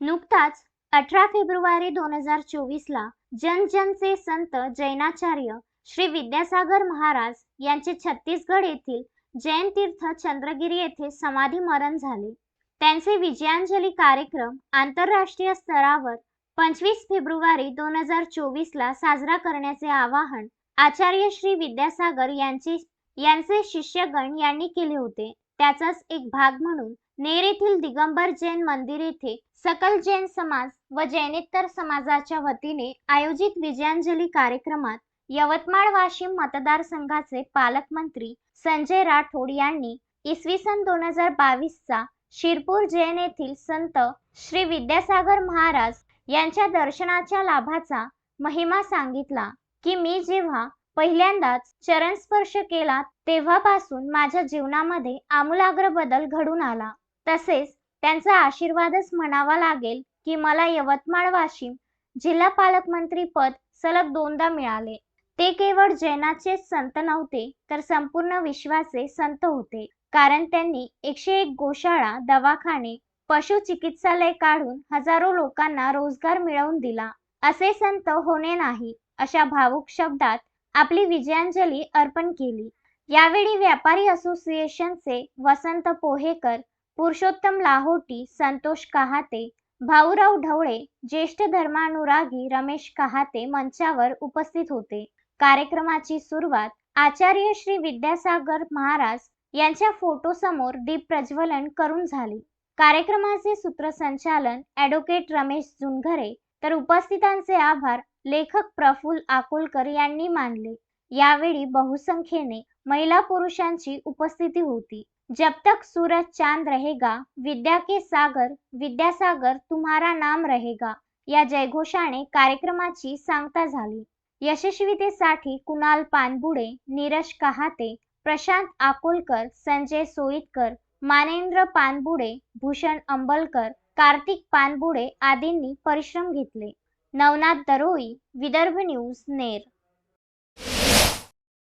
नुकताच अठरा फेब्रुवारी दोन हजार चोवीसला जनजनचे संत जैनाचार्य श्री विद्यासागर महाराज यांचे छत्तीसगड येथील जैन तीर्थ चंद्रगिरी येथे समाधी मरण झाले. त्यांचे विजयांजली कार्यक्रम आंतरराष्ट्रीय स्तरावर पंचवीस फेब्रुवारी दोन हजार चोवीसला साजरा करण्याचे आवाहन आचार्य श्री विद्यासागर यांचे यांचे शिष्यगण यांनी केले होते. त्याचाच एक भाग म्हणून नेर येथील दिगंबर जैन मंदिर येथे सकल जैन समाज व जैनेतर समाजाच्या वतीने आयोजित विजयांजली कार्यक्रमात यवतमाळ वाशिम मतदारसंघाचे पालकमंत्री संजय राठोड यांनी इसवी सन दोन हजार बावीसचा शिरपूर जैन येथील संत श्री विद्यासागर महाराज यांच्या दर्शनाच्या लाभाचा महिमा सांगितला की मी जेव्हा पहिल्यांदाच चरण स्पर्श केला तेव्हापासून माझ्या जीवनामध्ये आमूलाग्र बदल घडून आला. तसेच त्यांचा आशीर्वादच म्हणावा लागेल की मला यवतमाळ वाशिम जिल्हा पालकमंत्री पद सलग दोनदा मिळाले. ते केवळ जैनाचेच संत नव्हते तर संपूर्ण विश्वाचे संत होते. कारण त्यांनी एकशे एक गोशाळा दवाखाने पशु चिकित्सालय काढून हजारो लोकांना रोजगार मिळवून दिला. असे संत होणे नाही अशा भावुक शब्दात आपली विजयांजली अर्पण केली. यावेळी व्यापारी असोसिएशनचे वसंत पोहेकर पुरुषोत्तम लाहोटी संतोष कहाते भाऊराव ढवळे ज्येष्ठ धर्मानुरागी रमेश कहाते मंचावर उपस्थित होते. कार्यक्रमाची सुरुवात आचार्य श्री विद्यासागर महाराज यांच्या फोटोसमोर दीप प्रज्वलन करून झाली. कार्यक्रमाचे सूत्रसंचालन ॲडव्होकेट रमेश जुनघरे तर उपस्थितांचे आभार. लेखक प्रफुल आकोलकर यांनी मानले. यावेळी बहुसंख्येने महिला पुरुषांची उपस्थिती होती. जब तक सूरज चांद रहेगा विद्या के सागर विद्यासागर तुम्हारा नाम रहेगा या जयघोषाने कार्यक्रमाची सांगता झाली. यशस्वीतेसाठी कुणाल पानबुडे नीरज कहाते प्रशांत आकोलकर संजय सोईतकर मानेंद्र पानबुडे भूषण अंबलकर कार्तिक पानबुडे आदींनी परिश्रम घेतले. नवनाथ दरोई विदर्भ न्यूज नेर